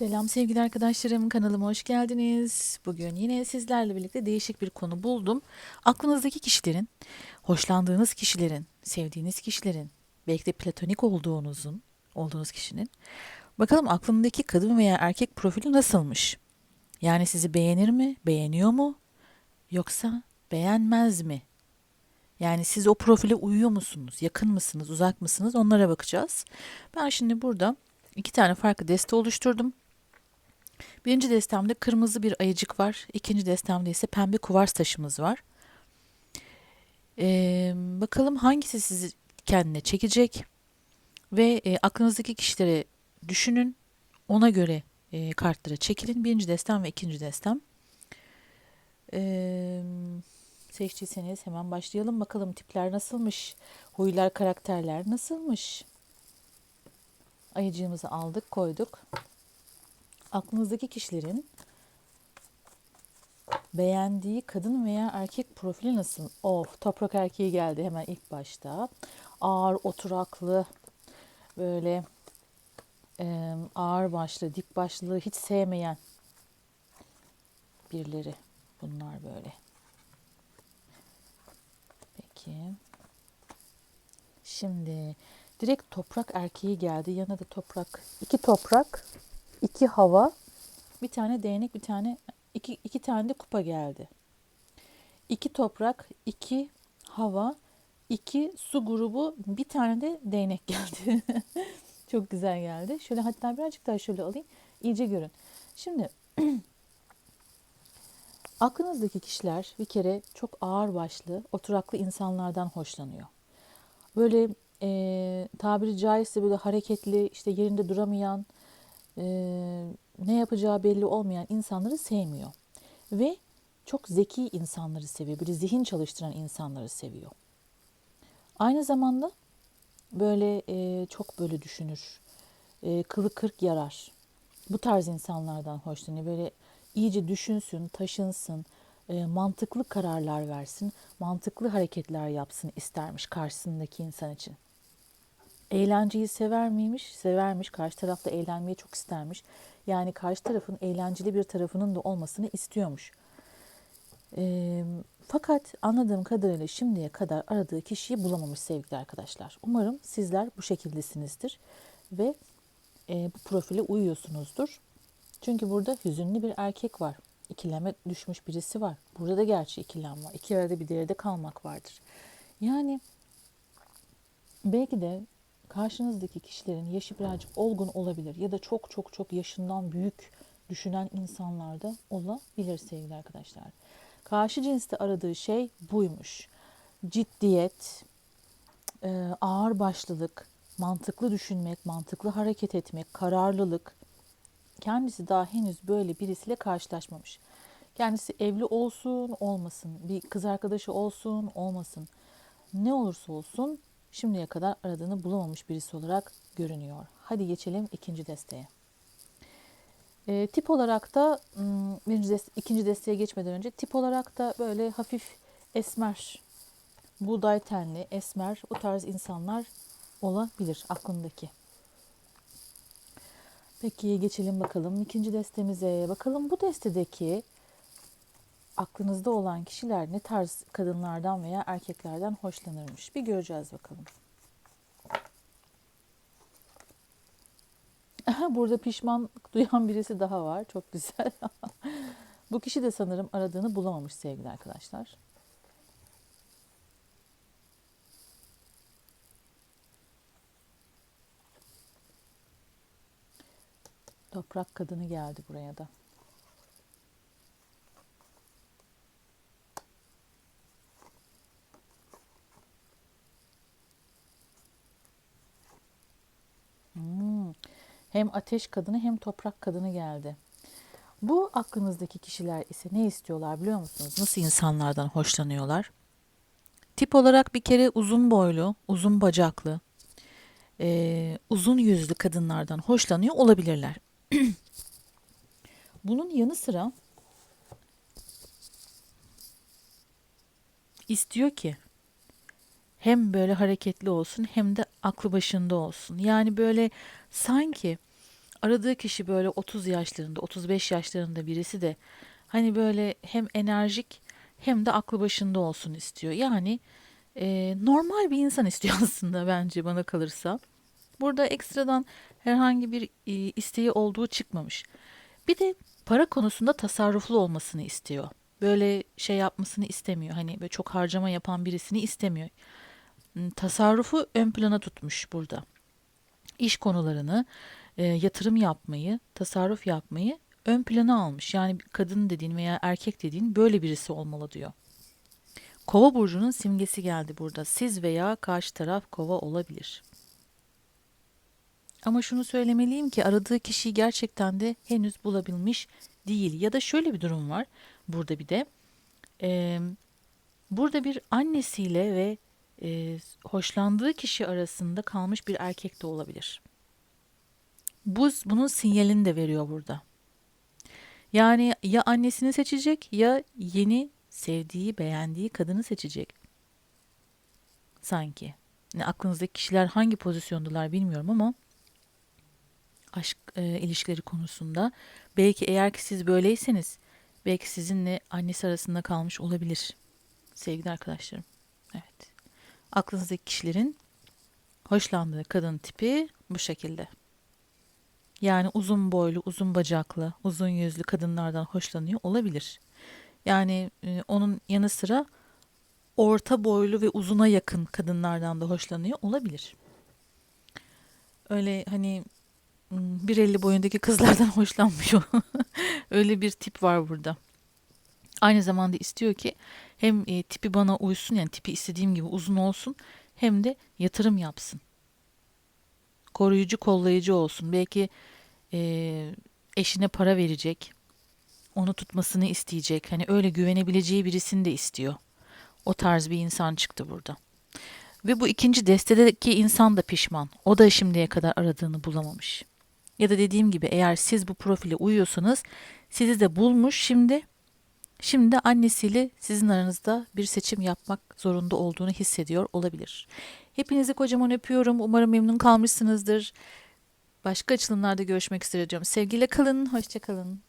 Selam sevgili arkadaşlarım kanalıma hoş geldiniz. Bugün yine sizlerle birlikte değişik bir konu buldum. Aklınızdaki kişilerin, hoşlandığınız kişilerin, sevdiğiniz kişilerin, belki de platonik olduğunuzun, olduğunuz kişinin bakalım aklındaki kadın veya erkek profili nasılmış? Yani sizi beğenir mi, beğeniyor mu yoksa beğenmez mi? Yani siz o profile uyuyor musunuz? Yakın mısınız? Uzak mısınız? Onlara bakacağız. Ben şimdi burada iki tane farklı deste oluşturdum. Birinci destemde kırmızı bir ayıcık var. İkinci destemde ise pembe kuvars taşımız var. Ee, bakalım hangisi sizi kendine çekecek ve e, aklınızdaki kişileri düşünün. Ona göre e, kartlara çekilin. Birinci destem ve ikinci destem. Ee, seçtiyseniz hemen başlayalım. Bakalım tipler nasılmış? Huylar, karakterler nasılmış? Ayıcığımızı aldık, koyduk. Aklınızdaki kişilerin beğendiği kadın veya erkek profili nasıl? Of, toprak erkeği geldi hemen ilk başta. Ağır, oturaklı, böyle e, ağır başlı, dik başlı, hiç sevmeyen birileri bunlar böyle. Peki. Şimdi direkt toprak erkeği geldi. Yanına da toprak. iki toprak, iki hava, bir tane değnek, bir tane iki, iki tane de kupa geldi. İki toprak, iki hava, iki su grubu, bir tane de değnek geldi. Çok güzel geldi. Şöyle hatta birazcık daha şöyle alayım. iyice görün. Şimdi aklınızdaki kişiler bir kere çok ağır başlı, oturaklı insanlardan hoşlanıyor. Böyle e, tabiri caizse böyle hareketli, işte yerinde duramayan, e, ne yapacağı belli olmayan insanları sevmiyor. Ve çok zeki insanları seviyor. Böyle zihin çalıştıran insanları seviyor. Aynı zamanda böyle e, çok böyle düşünür. E, kılı kırk yarar. Bu tarz insanlardan hoşlanıyor. Böyle iyice düşünsün, taşınsın, e, mantıklı kararlar versin, mantıklı hareketler yapsın istermiş karşısındaki insan için. Eğlenceyi sever miymiş? Severmiş. Karşı tarafta eğlenmeyi çok istermiş. Yani karşı tarafın eğlenceli bir tarafının da olmasını istiyormuş. E, fakat anladığım kadarıyla şimdiye kadar aradığı kişiyi bulamamış sevgili arkadaşlar. Umarım sizler bu şekildesinizdir ve e, bu profile uyuyorsunuzdur. Çünkü burada hüzünlü bir erkek var. İkileme düşmüş birisi var. Burada da gerçi ikilem var. İki arada bir derede kalmak vardır. Yani belki de karşınızdaki kişilerin yaşı birazcık olgun olabilir ya da çok çok çok yaşından büyük düşünen insanlar da olabilir sevgili arkadaşlar. Karşı cinste aradığı şey buymuş. Ciddiyet, e, ağır başlılık, mantıklı düşünmek, mantıklı hareket etmek, kararlılık. Kendisi daha henüz böyle birisiyle karşılaşmamış. Kendisi evli olsun, olmasın, bir kız arkadaşı olsun, olmasın. Ne olursa olsun şimdiye kadar aradığını bulamamış birisi olarak görünüyor. Hadi geçelim ikinci desteğe. E, tip olarak da birinci deste, ikinci desteğe geçmeden önce tip olarak da böyle hafif esmer, buğday tenli, esmer o tarz insanlar olabilir aklındaki. Peki geçelim bakalım ikinci destemize. Bakalım bu destedeki aklınızda olan kişiler ne tarz kadınlardan veya erkeklerden hoşlanırmış? Bir göreceğiz bakalım. Burada pişman duyan birisi daha var. Çok güzel. Bu kişi de sanırım aradığını bulamamış sevgili arkadaşlar. Toprak kadını geldi buraya da. Hem ateş kadını hem toprak kadını geldi. Bu aklınızdaki kişiler ise ne istiyorlar biliyor musunuz? Nasıl insanlardan hoşlanıyorlar? Tip olarak bir kere uzun boylu, uzun bacaklı, e, uzun yüzlü kadınlardan hoşlanıyor olabilirler. Bunun yanı sıra istiyor ki hem böyle hareketli olsun hem de aklı başında olsun. Yani böyle sanki aradığı kişi böyle 30 yaşlarında, 35 yaşlarında birisi de hani böyle hem enerjik hem de aklı başında olsun istiyor. Yani e, normal bir insan istiyor aslında bence bana kalırsa. Burada ekstradan herhangi bir e, isteği olduğu çıkmamış. Bir de para konusunda tasarruflu olmasını istiyor. Böyle şey yapmasını istemiyor. Hani böyle çok harcama yapan birisini istemiyor. Hmm, Tasarrufu ön plana tutmuş burada. İş konularını, e, yatırım yapmayı, tasarruf yapmayı ön plana almış. Yani kadın dediğin veya erkek dediğin böyle birisi olmalı diyor. Kova burcunun simgesi geldi burada. Siz veya karşı taraf kova olabilir. Ama şunu söylemeliyim ki aradığı kişiyi gerçekten de henüz bulabilmiş değil. Ya da şöyle bir durum var burada bir de. Eee, burada bir annesiyle ve eee, hoşlandığı kişi arasında kalmış bir erkek de olabilir. Bu bunun sinyalini de veriyor burada. Yani ya annesini seçecek ya yeni sevdiği, beğendiği kadını seçecek. Sanki. Ne aklınızdaki kişiler hangi pozisyondalar bilmiyorum ama aşk e, ilişkileri konusunda belki eğer ki siz böyleyseniz belki sizinle annesi arasında kalmış olabilir sevgili arkadaşlarım. Evet. Aklınızdaki kişilerin hoşlandığı kadın tipi bu şekilde. Yani uzun boylu, uzun bacaklı, uzun yüzlü kadınlardan hoşlanıyor olabilir. Yani e, onun yanı sıra orta boylu ve uzuna yakın kadınlardan da hoşlanıyor olabilir. Öyle hani m, 1.50 boyundaki kızlardan hoşlanmıyor. Öyle bir tip var burada. Aynı zamanda istiyor ki hem e, tipi bana uysun yani tipi istediğim gibi uzun olsun hem de yatırım yapsın. Koruyucu, kollayıcı olsun. Belki e, eşine para verecek, onu tutmasını isteyecek. Hani öyle güvenebileceği birisini de istiyor. O tarz bir insan çıktı burada. Ve bu ikinci destedeki insan da pişman. O da şimdiye kadar aradığını bulamamış. Ya da dediğim gibi eğer siz bu profile uyuyorsanız sizi de bulmuş şimdi. Şimdi de annesiyle sizin aranızda bir seçim yapmak zorunda olduğunu hissediyor olabilir. Hepinizi kocaman öpüyorum. Umarım memnun kalmışsınızdır. Başka açılımlarda görüşmek üzere diyorum. Sevgiyle kalın, hoşça kalın.